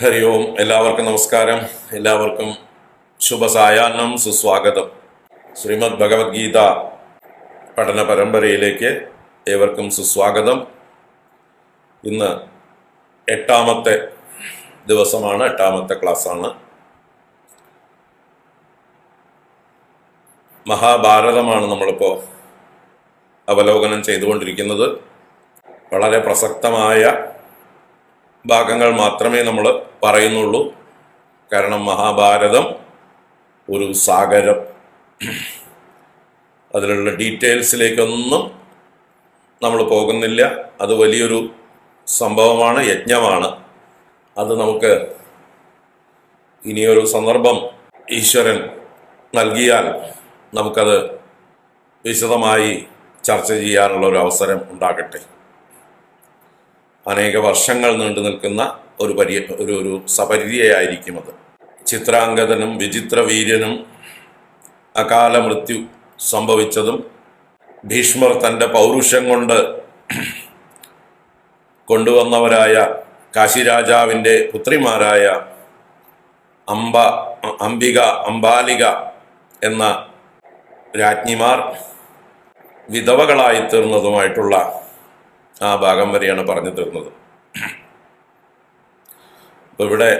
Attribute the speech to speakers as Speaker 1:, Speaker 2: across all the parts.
Speaker 1: ഹരി ഓം എല്ലാവർക്കും നമസ്കാരം. എല്ലാവർക്കും ശുഭസായാഹ്നം സുസ്വാഗതം. ശ്രീമദ് ഭഗവത്ഗീത പഠന പരമ്പരയിലേക്ക് ഏവർക്കും സുസ്വാഗതം. ഇന്ന് എട്ടാമത്തെ ദിവസമാണ് എട്ടാമത്തെ ക്ലാസ്സാണ്. മഹാഭാരതമാണ് നമ്മളിപ്പോൾ അവലോകനം ചെയ്തുകൊണ്ടിരിക്കുന്നത്. വളരെ പ്രസക്തമായ ഭാഗങ്ങൾ മാത്രമേ നമ്മൾ പറയുന്നുള്ളൂ. കാരണം മഹാഭാരതം ഒരു സാഗരം. അതിലുള്ള ഡീറ്റെയിൽസിലേക്കൊന്നും നമ്മൾ പോകുന്നില്ല. അത് വലിയൊരു സംഭവമാണ് യജ്ഞമാണ്. അത് നമുക്ക് ഇനിയൊരു സന്ദർഭം ഈശ്വരൻ നൽകിയാൽ നമുക്കത് വിശദമായി ചർച്ച ചെയ്യാനുള്ള ഒരു അവസരം ഉണ്ടാകട്ടെ. അനേക വർഷങ്ങൾ നീണ്ടു നിൽക്കുന്ന ഒരു പര്യ ഒരു ഒരു സപര്യയായിരിക്കും അത് ചിത്രാംഗതനും വിചിത്ര വീര്യനും അകാല മൃത്യു സംഭവിച്ചതും ഭീഷ്മർ തന്റെ പൗരുഷം കൊണ്ട് കൊണ്ടുവന്നവരായ കാശിരാജാവിന്റെ പുത്രിമാരായ അംബ അംബിക അംബാലിക എന്ന രാജ്ഞിമാർ വിധവകളായി തീർന്നതുമായിട്ടുള്ള ആ ഭാഗം വരെയാണ് പറഞ്ഞു തീർന്നത്. ഇവിടെ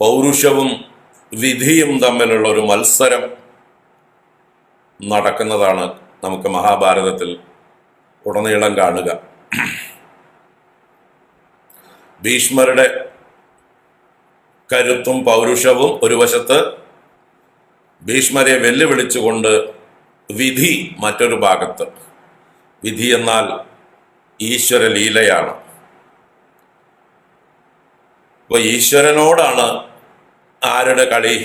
Speaker 1: പൗരുഷവും വിധിയും തമ്മിലുള്ള ഒരു മത്സരം നടക്കുന്നതാണ് നമുക്ക് മഹാഭാരതത്തിൽ ഉടനീളം കാണുക. ഭീഷ്മരുടെ കരുത്തും പൗരുഷവും ഒരു വശത്ത് ഭീഷ്മരെ വെല്ലുവിളിച്ചുകൊണ്ട് വിധി മറ്റൊരു ഭാഗത്ത് വിധി എന്നാൽ ഈശ്വരലീലയാണ് അപ്പൊ ഈശ്വരനോടാണ് ആരുടെ കളി?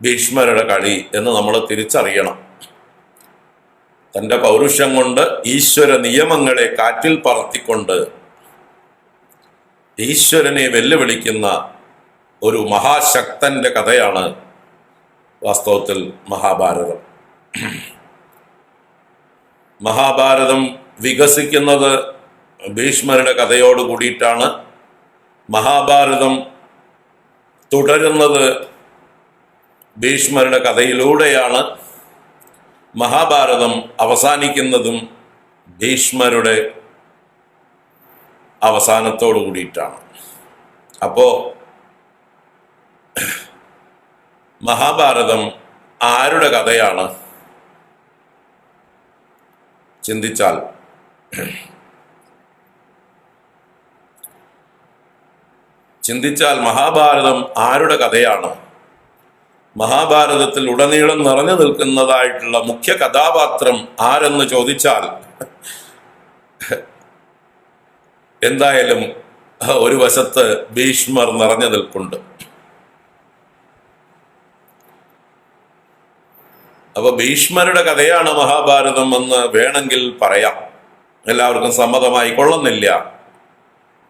Speaker 1: ഭീഷ്മരുടെ കളി എന്ന് നമ്മൾ തിരിച്ചറിയണം. തന്റെ പൗരുഷം കൊണ്ട് ഈശ്വര നിയമങ്ങളെ കാറ്റിൽ പറത്തിക്കൊണ്ട് ഈശ്വരനെ വെല്ലുവിളിക്കുന്ന ഒരു മഹാശക്തന്റെ കഥയാണ് വാസ്തവത്തിൽ മഹാഭാരതം. മഹാഭാരതം വികസിക്കുന്നത് ഭീഷ്മരുടെ കഥയോട് കൂടിയിട്ടാണ്. മഹാഭാരതം തുടരുന്നത് ഭീഷ്മരുടെ കഥയിലൂടെയാണ്. മഹാഭാരതം അവസാനിക്കുന്നതും ഭീഷ്മരുടെ അവസാനത്തോടു കൂടിയിട്ടാണ്. അപ്പോ മഹാഭാരതം ആരുടെ കഥയാണ്? ചിന്തിച്ചാൽ ചിന്തിച്ചാൽ മഹാഭാരതം ആരുടെ കഥയാണ്? മഹാഭാരതത്തിൽ ഉടനീളം നിറഞ്ഞു നിൽക്കുന്നതായിട്ടുള്ള മുഖ്യ കഥാപാത്രം ആരെന്ന് ചോദിച്ചാൽ എന്തായാലും ഒരു വശത്ത് ഭീഷ്മർ നിറഞ്ഞു നിൽപ്പുണ്ട്. അപ്പൊ ഭീഷ്മരുടെ കഥയാണ് മഹാഭാരതം എന്ന് വേണമെങ്കിൽ പറയാം. എല്ലാവർക്കും സമ്മതമായി കൊള്ളുന്നില്ല.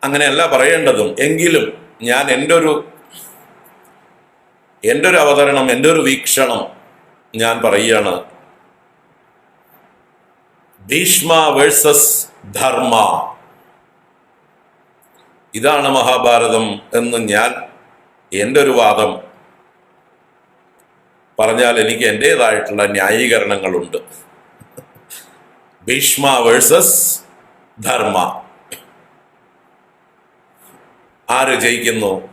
Speaker 1: അങ്ങനെയല്ല പറയേണ്ടതും. എങ്കിലും ഞാൻ എന്റെ ഒരു എന്റെ ഒരു അവതരണം എന്റെ ഒരു വീക്ഷണം ഞാൻ പറയുകയാണ്. ഭീഷ്മ വേഴ്സസ് ധർമ്മ. ഇതാണ് മഹാഭാരതം എന്ന് ഞാൻ എന്റെ ഒരു വാദം പറഞ്ഞാൽ എനിക്ക് എന്റെതായിട്ടുള്ള ന്യായീകരണങ്ങളുണ്ട്. ഭീഷ്മ വേഴ്സസ് ധർമ്മ. ആര് ജയിക്കുന്നു?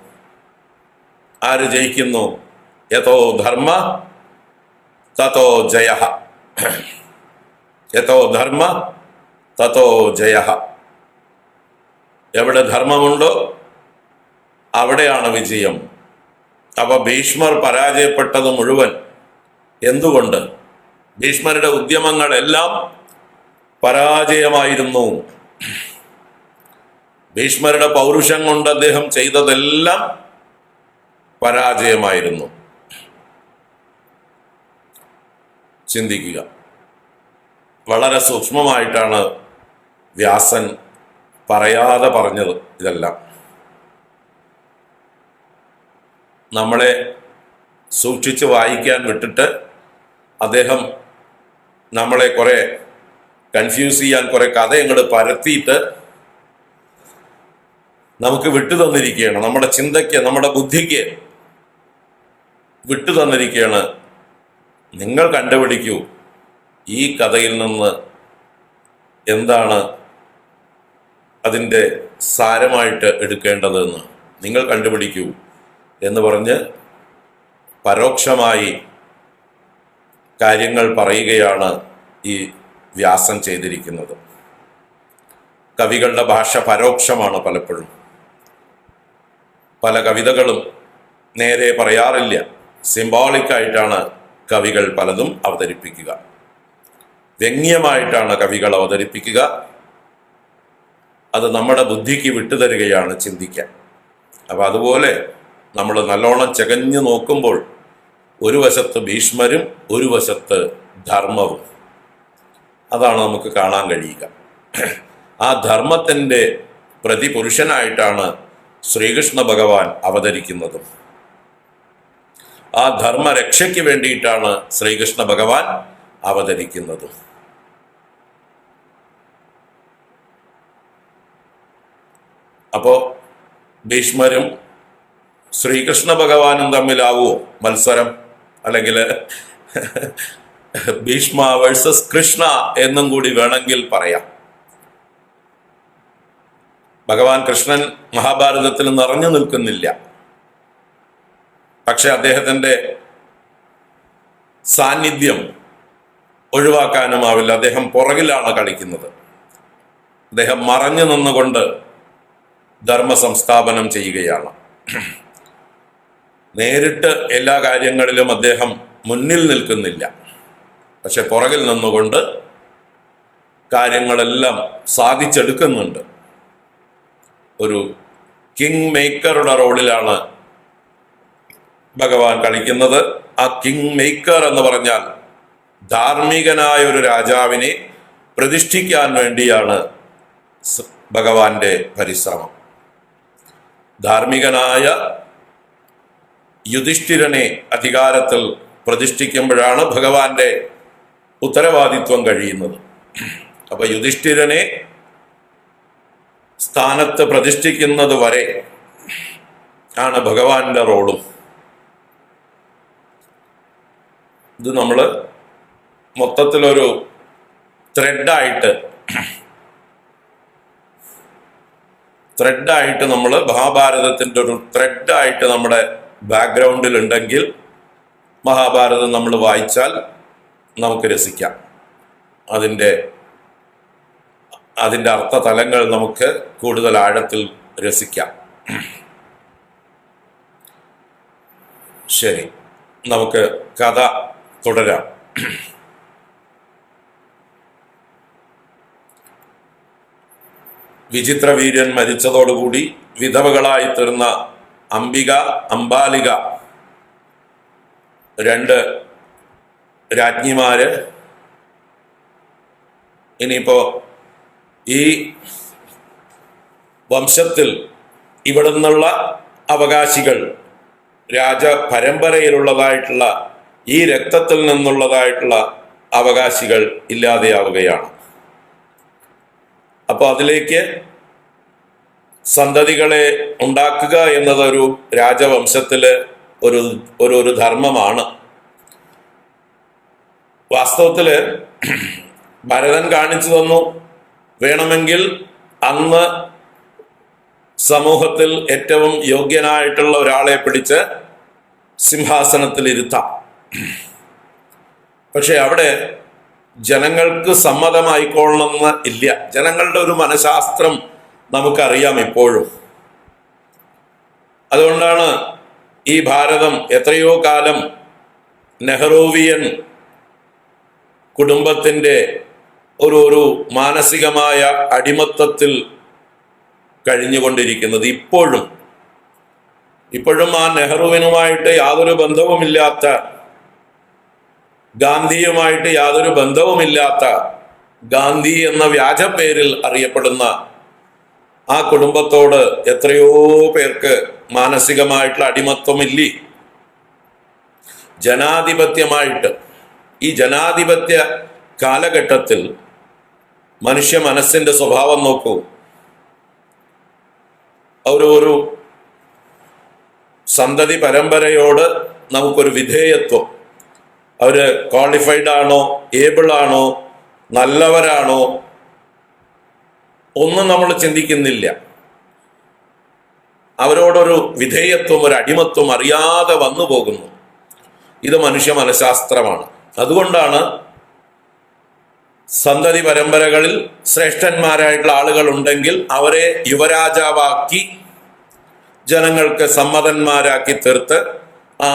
Speaker 1: ആര് ജയിക്കുന്നു? യഥോ ധർമ്മ തതോ ജയ. യഥോ ധർമ്മ തതോ ജയ. എവിടെ ധർമ്മമുണ്ടോ അവിടെയാണ് വിജയം. അപ്പൊ ഭീഷ്മർ പരാജയപ്പെട്ടത് മുഴുവൻ എന്തുകൊണ്ട്? ഭീഷ്മരുടെ ഉദ്യമങ്ങളെല്ലാം പരാജയമായിരുന്നു. ഭീഷ്മരുടെ പൗരുഷം കൊണ്ട് അദ്ദേഹം ചെയ്തതെല്ലാം പരാജയമായിരുന്നു. ചിന്തിക്കുക. വളരെ സൂക്ഷ്മമായിട്ടാണ് വ്യാസൻ പറയാതെ പറഞ്ഞത് ഇതെല്ലാം. നമ്മളെ സൂക്ഷിച്ച് വായിക്കാൻ വിട്ടിട്ട് അദ്ദേഹം നമ്മളെ കുറെ കൺഫ്യൂസ് ചെയ്യാൻ കുറെ കഥ ഇങ്ങോട്ട് പരത്തിയിട്ട് നമുക്ക് വിട്ടു തന്നിരിക്കുകയാണ്. നമ്മുടെ ചിന്തയ്ക്ക് നമ്മുടെ ബുദ്ധിക്ക് വിട്ടു തന്നിരിക്കുകയാണ്. നിങ്ങൾ കണ്ടുപിടിക്കൂ ഈ കഥയിൽ നിന്ന് എന്താണ് അതിന്റെ സാരമായിട്ട് എടുക്കേണ്ടതെന്ന്. നിങ്ങൾ കണ്ടുപിടിക്കൂ. എന്ന് പറഞ്ഞ് പരോക്ഷമായി കാര്യങ്ങൾ പറയുകയാണ് ഈ വ്യാസം ചെയ്തിരിക്കുന്നത്. കവികളുടെ ഭാഷ പരോക്ഷമാണ് പലപ്പോഴും. പല കവിതകളും നേരെ പറയാറില്ല. സിംബോളിക്കായിട്ടാണ് കവികൾ പലതും അവതരിപ്പിക്കുക. വ്യംഗ്യമായിട്ടാണ് കവികൾ അവതരിപ്പിക്കുക. അത് നമ്മുടെ ബുദ്ധിക്ക് വിട്ടുതരികയാണ് ചിന്തിക്കാൻ. അപ്പം അതുപോലെ നമ്മൾ നല്ലോണം ചകഞ്ഞു നോക്കുമ്പോൾ ഒരു വശത്ത് ഭീഷ്മരും ഒരു വശത്ത് ധർമ്മവും. അതാണ് നമുക്ക് കാണാൻ കഴിയുക. ആ ധർമ്മത്തിന്റെ പ്രതിപുരുഷനായിട്ടാണ് ശ്രീകൃഷ്ണ ഭഗവാൻ അവതരിക്കുന്നതും. ആ ധർമ്മരക്ഷയ്ക്ക് വേണ്ടിയിട്ടാണ് ശ്രീകൃഷ്ണ ഭഗവാൻ അവതരിക്കുന്നതും. അപ്പോ ഭീഷ്മരും ശ്രീകൃഷ്ണ ഭഗവാനും തമ്മിലാവോ മത്സരം? അല്ലെങ്കിൽ ഭീഷ്മ വേഴ്സസ് കൃഷ്ണ എന്നും കൂടി വേണമെങ്കിൽ പറയാം. ഭഗവാൻ കൃഷ്ണൻ മഹാഭാരതത്തിൽ നിറഞ്ഞു നിൽക്കുന്നില്ല. പക്ഷെ അദ്ദേഹത്തിന്റെ സാന്നിധ്യം ഒഴിവാക്കാനും ആവില്ല അദ്ദേഹം പുറകിലാണ് കളിക്കുന്നത്. അദ്ദേഹം മറഞ്ഞു നിന്നുകൊണ്ട് ധർമ്മ സംസ്ഥാപനം ചെയ്യുകയാണ്. നേരിട്ട് എല്ലാ കാര്യങ്ങളിലും അദ്ദേഹം മുന്നിൽ നിൽക്കുന്നില്ല. പക്ഷെ പുറകിൽ നിന്നുകൊണ്ട് കാര്യങ്ങളെല്ലാം സാധിച്ചെടുക്കുന്നുണ്ട്. ഒരു കിങ് മേക്കറുടെ റോളിലാണ് ഭഗവാൻ കളിക്കുന്നത്. ആ കിങ് മേക്കർ എന്ന് പറഞ്ഞാൽ ധാർമ്മികനായ ഒരു രാജാവിനെ പ്രതിഷ്ഠിക്കാൻ വേണ്ടിയാണ് ഭഗവാന്റെ പരിശ്രമം. ധാർമ്മികനായ യുധിഷ്ഠിരനെ അധികാരത്തിൽ പ്രതിഷ്ഠിക്കുമ്പോഴാണ് ഭഗവാന്റെ ഉത്തരവാദിത്വം കഴിയുന്നത്. അപ്പൊ യുധിഷ്ഠിരനെ സ്ഥാനത്ത് പ്രതിഷ്ഠിക്കുന്നത് വരെ ആണ് ഭഗവാന്റെ റോളും. ഇത് നമ്മൾ മൊത്തത്തിലൊരു ത്രെഡായിട്ട് ത്രെഡായിട്ട് നമ്മൾ മഹാഭാരതത്തിന്റെ ഒരു ത്രെഡായിട്ട് നമ്മുടെ ബാക്ക്ഗ്രൗണ്ടിൽ ഉണ്ടെങ്കിൽ മഹാഭാരതം നമ്മൾ വായിച്ചാൽ നമുക്ക് രസിക്കാം. അതിന്റെ അതിന്റെ അർത്ഥതലങ്ങൾ നമുക്ക് കൂടുതൽ ആഴത്തിൽ രസിക്കാം. ശരി നമുക്ക് കഥ തുടരാം. വിചിത്രവീര്യൻ മരിച്ചതോടുകൂടി വിധവകളായി തീർന്ന അംബിക അംബാലിക. രണ്ട് രാജ്ഞിമാര്. ഇനിയിപ്പോ ഈ വംശത്തിൽ ഇവിടെ നിന്നുള്ള അവകാശികൾ രാജ പരമ്പരയിലുള്ളതായിട്ടുള്ള ഈ രക്തത്തിൽ നിന്നുള്ളതായിട്ടുള്ള അവകാശികൾ ഇല്ലാതെയാവുകയാണ്. അപ്പോൾ അതിലേക്ക് സന്തതികളെ ഉണ്ടാക്കുക എന്നതൊരു രാജവംശത്തിൽ ഒരു ഒരു ഒരു ധർമ്മമാണ്. വാസ്തവത്തിൽ ഭരതൻ കാണിച്ചു തന്നു. വേണമെങ്കിൽ അന്ന് സമൂഹത്തിൽ ഏറ്റവും യോഗ്യനായിട്ടുള്ള ഒരാളെ പിടിച്ച് സിംഹാസനത്തിൽ ഇരുത്താം പക്ഷെ അവിടെ ജനങ്ങൾക്ക് സമ്മതമായിക്കൊള്ളണമെന്ന് ഇല്ല. ജനങ്ങളുടെ ഒരു മനഃശാസ്ത്രം നമുക്കറിയാം ഇപ്പോഴും. അതുകൊണ്ടാണ് ഈ ഭാരതം എത്രയോ കാലം നെഹ്റൂവിയൻ കുടുംബത്തിന്റെ ഒരു ഒരു മാനസികമായ അടിമത്തത്തിൽ കഴിഞ്ഞുകൊണ്ടിരിക്കുന്നത് ഇപ്പോഴും. ഇപ്പോഴും ആ നെഹ്റുവിനുമായിട്ട് യാതൊരു ബന്ധവുമില്ലാത്ത ഗാന്ധിയുമായിട്ട് യാതൊരു ബന്ധവുമില്ലാത്ത ഗാന്ധി എന്ന വ്യാജ പേരിൽ അറിയപ്പെടുന്ന ആ കുടുംബത്തോട് എത്രയോ പേർക്ക് മാനസികമായിട്ടുള്ള അടിമത്വമില്ലേ? ജനാധിപത്യമായിട്ട്. ഈ ജനാധിപത്യ കാലഘട്ടത്തിൽ മനുഷ്യ മനസ്സിന്റെ സ്വഭാവം നോക്കൂ. ഒരു ഒരു സന്തതി പരമ്പരയോട് നമുക്കൊരു വിധേയത്വം. അവർ ക്വാളിഫൈഡ് ആണോ ഏബിൾ ആണോ നല്ലവരാണോ ഒന്നും നമ്മൾ ചിന്തിക്കുന്നില്ല. അവരോടൊരു വിധേയത്വം ഒരു അടിമത്വം അറിയാതെ വന്നു പോകുന്നു. ഇത് മനുഷ്യ മനഃശാസ്ത്രമാണ്. അതുകൊണ്ടാണ് സന്തതി പരമ്പരകളിൽ ശ്രേഷ്ഠന്മാരായിട്ടുള്ള ആളുകൾ ഉണ്ടെങ്കിൽ അവരെ യുവരാജാവാക്കി ജനങ്ങൾക്ക് സമ്മതന്മാരാക്കി തീർത്ത് ആ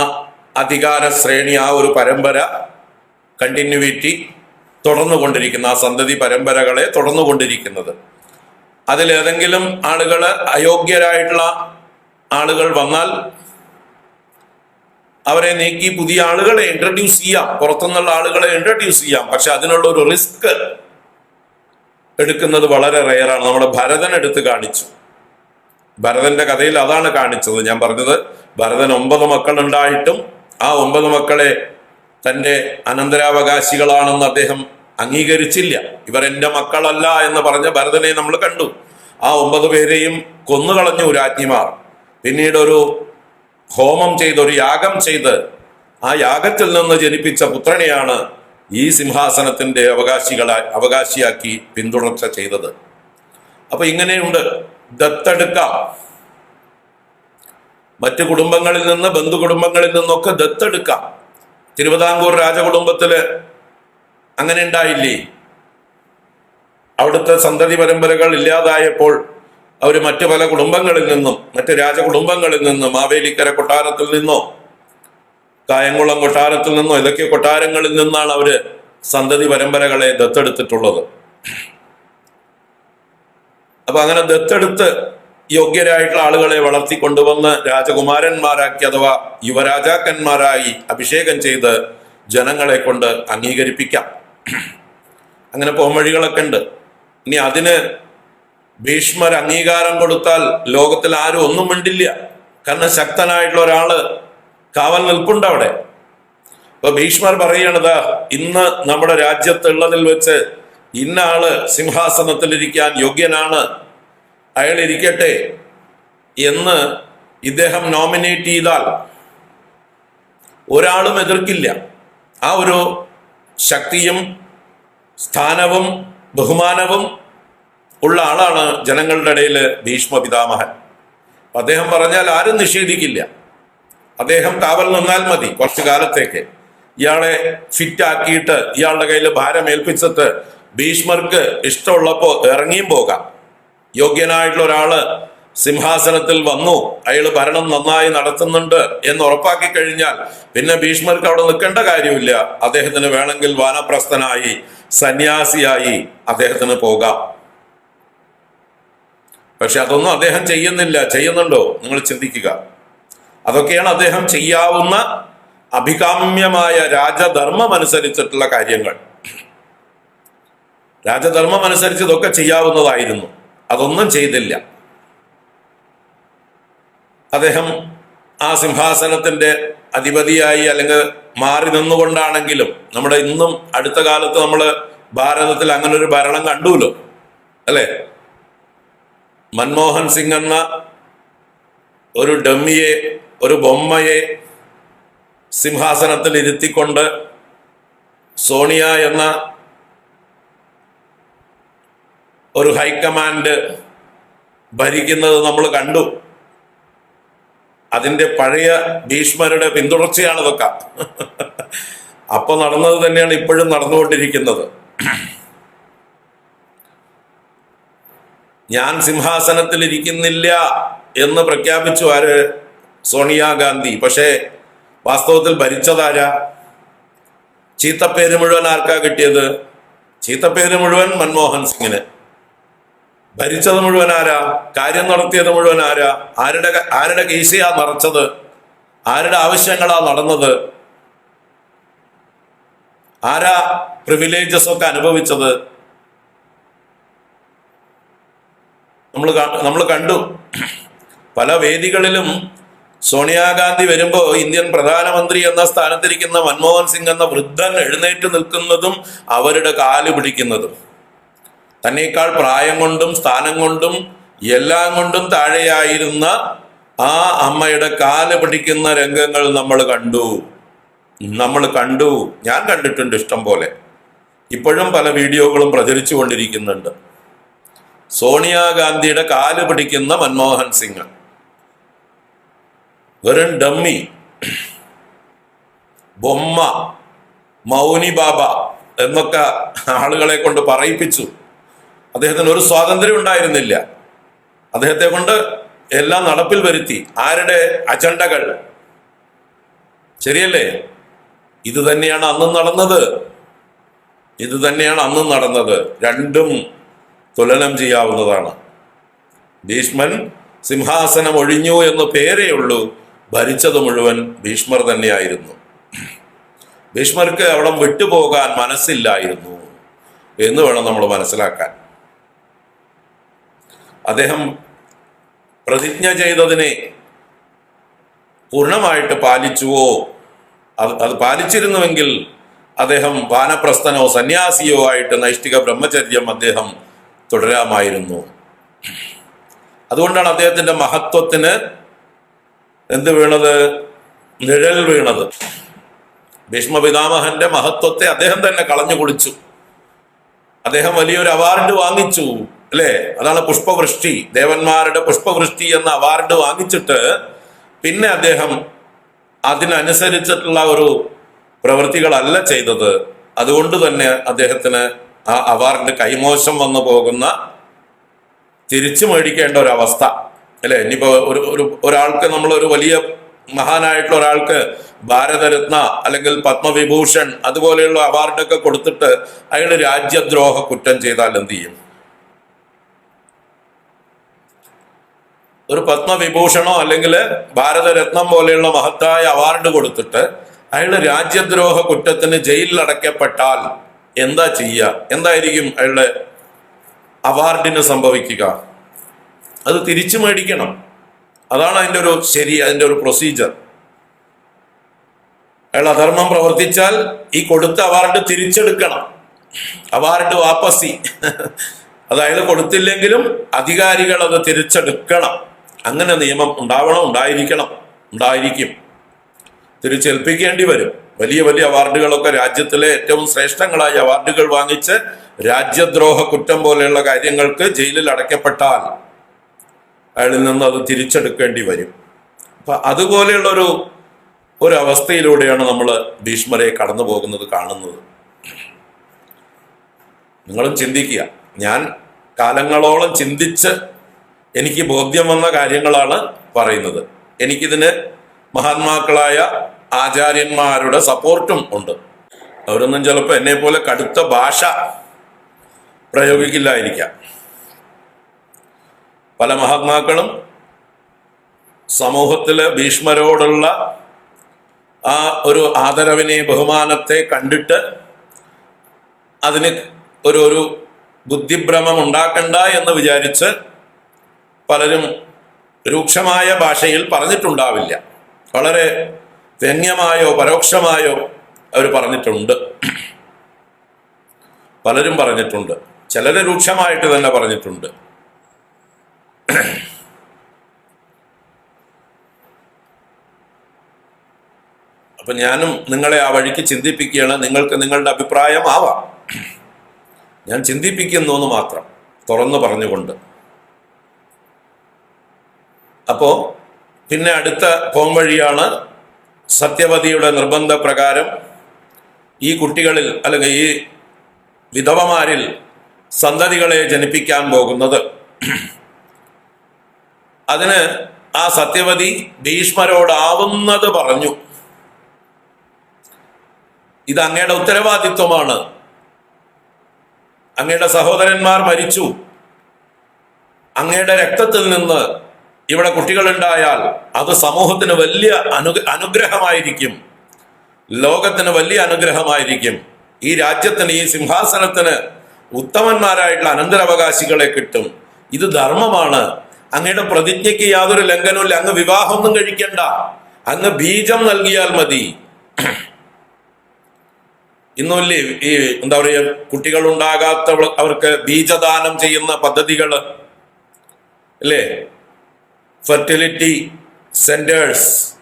Speaker 1: അധികാര ശ്രേണി ആ ഒരു പരമ്പര കണ്ടിന്യൂവിറ്റി തുടർന്നുകൊണ്ടിരിക്കുന്ന. ആ സന്തതി പരമ്പരകളെ തുടർന്നുകൊണ്ടിരിക്കുന്നത്. അതിലേതെങ്കിലും ആളുകൾ അയോഗ്യരായിട്ടുള്ള ആളുകൾ വന്നാൽ അവരെ നീക്കി പുതിയ ആളുകളെ ഇൻട്രൊഡ്യൂസ് ചെയ്യാം. പുറത്തുനിന്നുള്ള ആളുകളെ ഇൻട്രൊഡ്യൂസ് ചെയ്യാം. പക്ഷെ അതിനുള്ള ഒരു റിസ്ക് എടുക്കുന്നത് വളരെ റെയറാണ് നമ്മുടെ ഭരതൻ എടുത്ത് കാണിച്ചു. ഭരതന്റെ കഥയിൽ അതാണ് കാണിച്ചത്. ഞാൻ പറഞ്ഞത് ഭരതൻ ഒമ്പത് മക്കൾ ഉണ്ടായിട്ടും ആ ഒമ്പത് മക്കളെ തന്റെ അനന്തരാവകാശികളാണെന്ന് അദ്ദേഹം അംഗീകരിച്ചില്ല. ഇവർ എന്റെ മക്കളല്ല എന്ന് പറഞ്ഞ ഭരതനെ നമ്മൾ കണ്ടു. ആ ഒമ്പത് പേരെയും കൊന്നുകളഞ്ഞു രാജ്ഞിമാർ. പിന്നീട് ഒരു ഹോമം ചെയ്ത് ഒരു യാഗം ചെയ്ത് ആ യാഗത്തിൽ നിന്ന് ജനിപ്പിച്ച പുത്രനെയാണ് ഈ സിംഹാസനത്തിന്റെ അവകാശികളായി അവകാശിയാക്കി പിന്തുടർച്ച ചെയ്തത്. അപ്പൊ ഇങ്ങനെയുണ്ട്. ദത്തെടുക്കാം. മറ്റ് കുടുംബങ്ങളിൽ നിന്ന് ബന്ധു കുടുംബങ്ങളിൽ നിന്നൊക്കെ ദത്തെടുക്കാം. തിരുവിതാംകൂർ രാജകുടുംബത്തിൽ അങ്ങനെ ഉണ്ടായില്ലേ? അവിടുത്തെ സന്തതി പരമ്പരകൾ ഇല്ലാതായപ്പോൾ അവർ മറ്റു പല കുടുംബങ്ങളിൽ നിന്നും മറ്റ് രാജകുടുംബങ്ങളിൽ നിന്നും മാവേലിക്കര കൊട്ടാരത്തിൽ നിന്നോ കായംകുളം കൊട്ടാരത്തിൽ നിന്നോ ഇതൊക്കെ കൊട്ടാരങ്ങളിൽ നിന്നാണ് അവർ സന്തതി പരമ്പരകളെ ദത്തെടുത്തിട്ടുള്ളത്. അപ്പൊ അങ്ങനെ ദത്തെടുത്ത് യോഗ്യരായിട്ടുള്ള ആളുകളെ വളർത്തിക്കൊണ്ടുവന്ന് രാജകുമാരന്മാരാക്കി അഥവാ യുവരാജാക്കന്മാരായി അഭിഷേകം ചെയ്ത് ജനങ്ങളെ കൊണ്ട് അംഗീകരിപ്പിക്കാം. അങ്ങനെ പോംവഴികളൊക്കെ ഉണ്ട്. ഇനി അതിന് ഭീഷ്മർ അംഗീകാരം കൊടുത്താൽ ലോകത്തിൽ ആരും ഒന്നും മിണ്ടില്ല. കാരണം ശക്തനായിട്ടുള്ള ഒരാൾ കാവൽ നിൽപ്പുണ്ട് അവിടെ. അപ്പൊ ഭീഷ്മർ പറയണത് ഇന്ന് നമ്മുടെ രാജ്യത്തുള്ളതിൽ വെച്ച് ഇന്ന ആൾ സിംഹാസനത്തിലിരിക്കാൻ യോഗ്യനാണ്. അയാൾ ഇരിക്കട്ടെ എന്ന് ഇദ്ദേഹം നോമിനേറ്റ് ചെയ്താൽ ഒരാളും എതിർക്കില്ല. ആ ഒരു ശക്തിയും സ്ഥാനവും ബഹുമാനവും ഉള്ള ആളാണ് ജനങ്ങളുടെ ഇടയിൽ ഭീഷ്മ പിതാമഹൻ അദ്ദേഹം പറഞ്ഞാൽ ആരും നിഷേധിക്കില്ല. അദ്ദേഹം കാവൽ നിന്നാൽ മതി കുറച്ചു കാലത്തേക്ക് ഇയാളെ ഫിറ്റ് ആക്കിയിട്ട് ഇയാളുടെ കയ്യിൽ ഭാരം ഏൽപ്പിച്ചിട്ട് ഭീഷ്മർക്ക് ഇഷ്ടമുള്ളപ്പോൾ ഇറങ്ങിയും പോകാം. യോഗ്യനായിട്ടുള്ള ഒരാൾ സിംഹാസനത്തിൽ വന്നു. അയാൾ ഭരണം നന്നായി നടത്തുന്നുണ്ട് എന്ന് ഉറപ്പാക്കി കഴിഞ്ഞാൽ പിന്നെ ഭീഷ്മർക്ക് അവിടെ നിൽക്കേണ്ട കാര്യമില്ല. അദ്ദേഹത്തിന് വേണമെങ്കിൽ വാനപ്രസ്ഥനായി സന്യാസിയായി അദ്ദേഹത്തിന് പോകാം. പക്ഷെ അതൊന്നും അദ്ദേഹം ചെയ്യുന്നില്ല. ചെയ്യുന്നുണ്ടോ? നിങ്ങൾ ചിന്തിക്കുക. അതൊക്കെയാണ് അദ്ദേഹം ചെയ്യാവുന്ന അഭികാമ്യമായ രാജധർമ്മം അനുസരിച്ചിട്ടുള്ള കാര്യങ്ങൾ. രാജധർമ്മം അനുസരിച്ച് ഇതൊക്കെ ചെയ്യാവുന്നതായിരുന്നു. അതൊന്നും ചെയ്തില്ല. അദ്ദേഹം ആ സിംഹാസനത്തിന്റെ അധിപതിയായി അല്ലെങ്കിൽ മാറി നിന്നുകൊണ്ടാണെങ്കിലും നമ്മുടെ ഇന്നും അടുത്ത കാലത്ത് നമ്മൾ ഭാരതത്തിൽ അങ്ങനെ ഒരു ഭരണം കണ്ടുല്ലോ അല്ലേ? മൻമോഹൻ സിംഗ് എന്ന ഒരു ഡമ്മിയെ ഒരു ബൊമ്മയെ സിംഹാസനത്തിൽ ഇരുത്തിക്കൊണ്ട് സോണിയ എന്ന ഒരു ഹൈക്കമാൻഡ് ഭരിക്കുന്നത് നമ്മൾ കണ്ടു. അതിന്റെ പഴയ ഭീഷ്മരുടെ പിന്തുടർച്ചയാണ് ഇതൊക്കെ. അപ്പൊ നടന്നത് തന്നെയാണ് ഇപ്പോഴും നടന്നുകൊണ്ടിരിക്കുന്നത്. ഞാൻ സിംഹാസനത്തിൽ ഇരിക്കുന്നില്ല എന്ന് പ്രഖ്യാപിച്ചു ആര്? സോണിയാഗാന്ധി പക്ഷേ വാസ്തവത്തിൽ ഭരിച്ചതാരാ? ചീത്തപ്പേര് മുഴുവൻ ആർക്കാ കിട്ടിയത്? ചീത്തപ്പേര് മുഴുവൻ മൻമോഹൻ സിംഗിന്. ഭരിച്ചത് മുഴുവൻ ആരാ? കാര്യം നടത്തിയത് മുഴുവൻ ആരാ? ആരുടെ ആരുടെ കേസിയാ നിറച്ചത് ആരുടെ ആവശ്യങ്ങളാ നടന്നത്? ആരാ പ്രിവിലേജസ് ഒക്കെ അനുഭവിച്ചത്? നമ്മൾ നമ്മൾ കണ്ടു. പല വേദികളിലും സോണിയാഗാന്ധി വരുമ്പോ ഇന്ത്യൻ പ്രധാനമന്ത്രി എന്ന സ്ഥാനത്തിരിക്കുന്ന മൻമോഹൻ സിംഗ് എന്ന വൃദ്ധൻ എഴുന്നേറ്റ് നിൽക്കുന്നതും അവരുടെ കാൽ പിടിക്കുന്നതും. തന്നേക്കാൾ പ്രായം കൊണ്ടും സ്ഥാനം കൊണ്ടും എല്ലാം കൊണ്ടും താഴെയായിരുന്ന ആ അമ്മയുടെ കാൽ പിടിക്കുന്ന രംഗങ്ങൾ നമ്മൾ കണ്ടു. നമ്മൾ കണ്ടു. ഞാൻ കണ്ടിട്ടുണ്ട് ഇഷ്ടം പോലെ. ഇപ്പോഴും പല വീഡിയോകളും പ്രചരിച്ചു കൊണ്ടിരിക്കുന്നുണ്ട്. സോണിയാഗാന്ധിയുടെ കാൽ പിടിക്കുന്ന മൻമോഹൻ സിംഗ്. വെറും ഡമ്മി. ബൊമ്മ. മൗനി ബാബ എന്നൊക്കെ ആളുകളെ കൊണ്ട് പറയിപ്പിച്ചു. അദ്ദേഹത്തിന് ഒരു സ്വാതന്ത്ര്യം ഉണ്ടായിരുന്നില്ല. അദ്ദേഹത്തെ കൊണ്ട് എല്ലാം നടപ്പിൽ വരുത്തി. ആരുടെ അജണ്ടകൾ? ശരിയല്ലേ? ഇത് തന്നെയാണ് അന്നും നടന്നത്. ഇത് തന്നെയാണ് അന്നും നടന്നത്. രണ്ടും തുലനം ചെയ്യാവുന്നതാണ്. ഭീഷ്മൻ സിംഹാസനം ഒഴിഞ്ഞു എന്ന് പേരേ ഉള്ളൂ. ഭരിച്ചത് മുഴുവൻ ഭീഷ്മർ തന്നെയായിരുന്നു. ഭീഷ്മർക്ക് അവിടെ വിട്ടുപോകാൻ മനസ്സില്ലായിരുന്നു എന്ന് വേണം നമ്മൾ മനസ്സിലാക്കാൻ. അദ്ദേഹം പ്രതിജ്ഞ ചെയ്തതിനെ പൂർണമായിട്ട് പാലിച്ചുവോ? അത് അത് പാലിച്ചിരുന്നുവെങ്കിൽ അദ്ദേഹം വാനപ്രസ്ഥനോ സന്യാസിയോ ആയിട്ട് നൈഷ്ഠിക ബ്രഹ്മചര്യം അദ്ദേഹം തുടരാമായിരുന്നു. അതുകൊണ്ടാണ് അദ്ദേഹത്തിന്റെ മഹത്വത്തിന് എന്ത് വീണത്? നിഴൽ വീണത്. ഭീഷ്മപിതാമഹന്റെ മഹത്വത്തെ അദ്ദേഹം തന്നെ കളഞ്ഞു കുളിച്ചു അദ്ദേഹം വലിയൊരു അവാർഡ് വാങ്ങിച്ചു. അല്ലേ? അതാണ് പുഷ്പവൃഷ്ടി. ദേവന്മാരുടെ പുഷ്പവൃഷ്ടി എന്ന അവാർഡ് വാങ്ങിച്ചിട്ട് പിന്നെ അദ്ദേഹം അതിനനുസരിച്ചിട്ടുള്ള ഒരു പ്രവൃത്തികളല്ല ചെയ്തത്. അതുകൊണ്ട് തന്നെ അദ്ദേഹത്തിന് ആ അവാർഡ് കൈമോശം വന്നു പോകുന്ന തിരിച്ചു മേടിക്കേണ്ട ഒരു അവസ്ഥ. അല്ലെ? ഇനിയിപ്പോ ഒരു ഒരു ഒരാൾക്ക് നമ്മൾ ഒരു വലിയ മഹാനായിട്ടുള്ള ഒരാൾക്ക് ഭാരതരത്ന അല്ലെങ്കിൽ പത്മവിഭൂഷൺ അതുപോലെയുള്ള അവാർഡൊക്കെ കൊടുത്തിട്ട് അയാൾ രാജ്യദ്രോഹ കുറ്റം ചെയ്താൽ എന്ത് ചെയ്യും? ഒരു പത്മവിഭൂഷണോ അല്ലെങ്കിൽ ഭാരതരത്നം പോലെയുള്ള മഹത്തായ അവാർഡ് കൊടുത്തിട്ട് അയാൾ രാജ്യദ്രോഹ കുറ്റത്തിന് ജയിലിൽ അടയ്ക്കപ്പെട്ടാൽ എന്താ ചെയ്യുക എന്തായിരിക്കും അയാളുടെ അവാർഡിന് സംഭവിക്കുക? അത് തിരിച്ചു മേടിക്കണം. അതാണ് അതിന്റെ ഒരു ശരി അതിന്റെ ഒരു പ്രൊസീജിയർ അയാൾ അധർമ്മം പ്രവർത്തിച്ചാൽ ഈ കൊടുത്ത അവാർഡ് തിരിച്ചെടുക്കണം. അവാർഡ് വാപ്പസി. അത് അയാൾ കൊടുത്തില്ലെങ്കിലും അധികാരികൾ അത് തിരിച്ചെടുക്കണം. അങ്ങനെ നിയമം ഉണ്ടാവണം ഉണ്ടായിരിക്കണം ഉണ്ടായിരിക്കും. തിരിച്ചേൽപ്പിക്കേണ്ടി വരും. വലിയ വലിയ അവാർഡുകളൊക്കെ രാജ്യത്തിലെ ഏറ്റവും ശ്രേഷ്ഠങ്ങളായ അവാർഡുകൾ വാങ്ങിച്ച് രാജ്യദ്രോഹ കുറ്റം പോലെയുള്ള കാര്യങ്ങൾക്ക് ജയിലിൽ അടയ്ക്കപ്പെട്ടാൽ അയാളിൽ നിന്ന് അത് തിരിച്ചെടുക്കേണ്ടി വരും. അപ്പൊ അതുപോലെയുള്ള ഒരു ഒരു അവസ്ഥയിലൂടെയാണ് നമ്മൾ ഭീഷ്മരെ കടന്നു പോകുന്നത് കാണുന്നത്. നിങ്ങളും ചിന്തിക്കുക. ഞാൻ കാലങ്ങളോളം ചിന്തിച്ച് എനിക്ക് ബോധ്യം വന്ന കാര്യങ്ങളാണ് പറയുന്നത്. എനിക്കിതിന് മഹാത്മാക്കളായ ആചാര്യന്മാരുടെ സപ്പോർട്ടും ഉണ്ട്. അവരൊന്നും ചിലപ്പോൾ എന്നെ പോലെ കടുത്ത ഭാഷ പ്രയോഗിക്കില്ലായിരിക്കാം. പല മഹാത്മാക്കളും സമൂഹത്തിലെ ഭീഷ്മരോടുള്ള ആ ഒരു ആദരവിനെ ബഹുമാനത്തെ കണ്ടിട്ട് അതിന് ഒരു ഒരു ബുദ്ധിഭ്രമം ഉണ്ടാക്കണ്ട എന്ന് വിചാരിച്ച് പലരും രൂക്ഷമായ ഭാഷയിൽ പറഞ്ഞിട്ടുണ്ടാവില്ല. വളരെ വ്യംഗ്യമായോ പരോക്ഷമായോ അവർ പറഞ്ഞിട്ടുണ്ട്. പലരും പറഞ്ഞിട്ടുണ്ട്. ചിലര് രൂക്ഷമായിട്ട് തന്നെ പറഞ്ഞിട്ടുണ്ട്. അപ്പൊ ഞാനും നിങ്ങളെ ആ വഴിക്ക് ചിന്തിപ്പിക്കുകയാണ്. നിങ്ങൾക്ക് നിങ്ങളുടെ അഭിപ്രായം ആവാം. ഞാൻ ചിന്തിപ്പിക്കുന്നു എന്ന് മാത്രം തുറന്നു പറഞ്ഞുകൊണ്ട്. അപ്പോ പിന്നെ അടുത്ത പോംവഴിയാണ് സത്യവതിയുടെ നിർബന്ധ പ്രകാരം ഈ കുട്ടികളിൽ അല്ലെങ്കിൽ ഈ വിധവമാരിൽ സന്തതികളെ ജനിപ്പിക്കാൻ പോകുന്നത്. അതിന് ആ സത്യവതി ഭീഷ്മരോടാവുന്നത് പറഞ്ഞു. ഇത് അങ്ങയുടെ ഉത്തരവാദിത്വമാണ്. അങ്ങയുടെ സഹോദരന്മാർ മരിച്ചു. അങ്ങയുടെ രക്തത്തിൽ നിന്ന് ഇവിടെ കുട്ടികളുണ്ടായാൽ അത് സമൂഹത്തിന് വലിയ അനു അനുഗ്രഹമായിരിക്കും. ലോകത്തിന് വലിയ അനുഗ്രഹമായിരിക്കും. ഈ രാജ്യത്തിന് ഈ സിംഹാസനത്തിന് ഉത്തമന്മാരായിട്ടുള്ള അനന്തരാവകാശികളെ കിട്ടും. ഇത് ധർമ്മമാണ്. അങ്ങയുടെ പ്രതിജ്ഞയ്ക്ക് യാതൊരു ലംഘനവും അങ്ങ് വിവാഹമൊന്നും കഴിക്കണ്ട. അങ്ങ് ബീജം നൽകിയാൽ മതി. ഇന്നുമില്ലേ ഈ എന്താ പറയുക കുട്ടികൾ ഉണ്ടാകാത്ത അവർക്ക് ബീജദാനം ചെയ്യുന്ന പദ്ധതികൾ അല്ലേ ഫെർട്ടിലിറ്റി സെന്റേഴ്സ്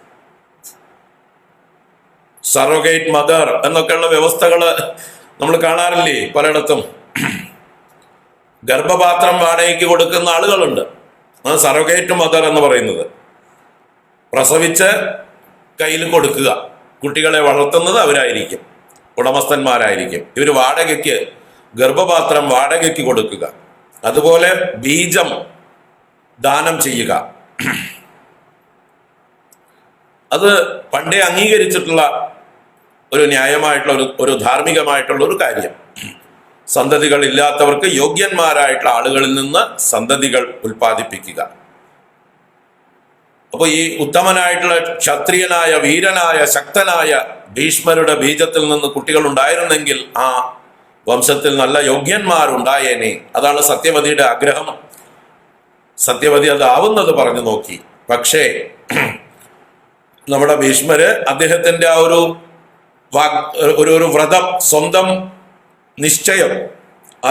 Speaker 1: സറോഗേറ്റ് മദർ എന്നൊക്കെയുള്ള വ്യവസ്ഥകൾ നമ്മൾ കാണാറില്ലേ പലയിടത്തും. ഗർഭപാത്രം വാടകയ്ക്ക് കൊടുക്കുന്ന ആളുകളുണ്ട്. അത് സറോഗേറ്റ് മദർ എന്ന് പറയുന്നത്. പ്രസവിച്ച് കയ്യിൽ കൊടുക്കുക. കുട്ടികളെ വളർത്തുന്നത് അവരായിരിക്കും. ഉടമസ്ഥന്മാരായിരിക്കും. ഇവർ വാടകയ്ക്ക് ഗർഭപാത്രം വാടകയ്ക്ക് കൊടുക്കുക. അതുപോലെ ബീജം ദാനം ചെയ്യുക. അത് പണ്ടേ അംഗീകരിച്ചിട്ടുള്ള ഒരു ന്യായമായിട്ടുള്ള ഒരു ഒരു ധാർമ്മികമായിട്ടുള്ള ഒരു കാര്യം. സന്തതികൾ ഇല്ലാത്തവർക്ക് യോഗ്യന്മാരായിട്ടുള്ള ആളുകളിൽ നിന്ന് സന്തതികൾ ഉൽപ്പാദിപ്പിക്കുക. അപ്പോൾ ഈ ഉത്തമനായിട്ടുള്ള ക്ഷത്രിയനായ വീരനായ ശക്തനായ ഭീഷ്മരുടെ ബീജത്തിൽ നിന്ന് കുട്ടികൾ ഉണ്ടായിരുന്നെങ്കിൽ ആ വംശത്തിൽ നല്ല യോഗ്യന്മാരുണ്ടായേനെ. അതാണ് സത്യവതിയുടെ ആഗ്രഹം. സത്യവതി അതാവുന്നത് പറഞ്ഞു നോക്കി. പക്ഷേ നമ്മുടെ ഭീഷ്മര് അദ്ദേഹത്തിന്റെ ആ ഒരു വാഗ് ഒരു ഒരു വ്രതം സ്വന്തം നിശ്ചയം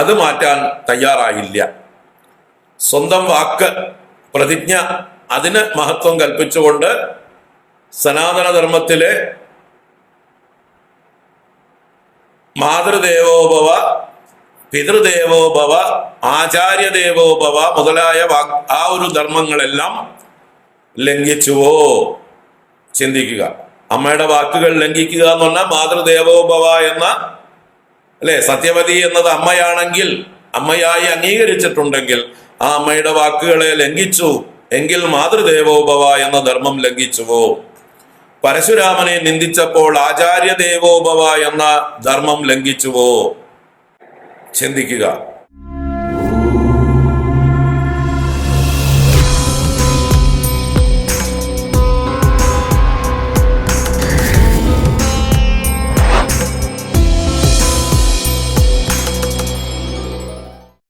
Speaker 1: അത് മാറ്റാൻ തയ്യാറായില്ല. സ്വന്തം വാക്ക് പ്രതിജ്ഞ അതിന് മഹത്വം കൽപ്പിച്ചുകൊണ്ട് സനാതനധർമ്മത്തിലെ മാതൃദേവോഭവ പിതൃദേവോഭവ ആചാര്യദേവോഭവ മുതലായ വാക് ആ ഒരു ധർമ്മങ്ങളെല്ലാം ലംഘിച്ചുവോ? ചിന്തിക്കുക. അമ്മയുടെ വാക്കുകൾ ലംഘിക്കുക എന്ന് പറഞ്ഞാൽ മാതൃദേവോഭവ എന്ന അല്ലെ? സത്യവതി എന്നത് അമ്മയാണെങ്കിൽ അമ്മയായി അംഗീകരിച്ചിട്ടുണ്ടെങ്കിൽ ആ അമ്മയുടെ വാക്കുകളെ ലംഘിച്ചു. എങ്കിൽ മാതൃദേവോഭവ എന്ന ധർമ്മം ലംഘിച്ചുവോ? പരശുരാമനെ നിന്ദിച്ചപ്പോൾ ആചാര്യദേവോഭവ എന്ന ധർമ്മം ലംഘിച്ചുവോ? ചിന്തിക്കുക.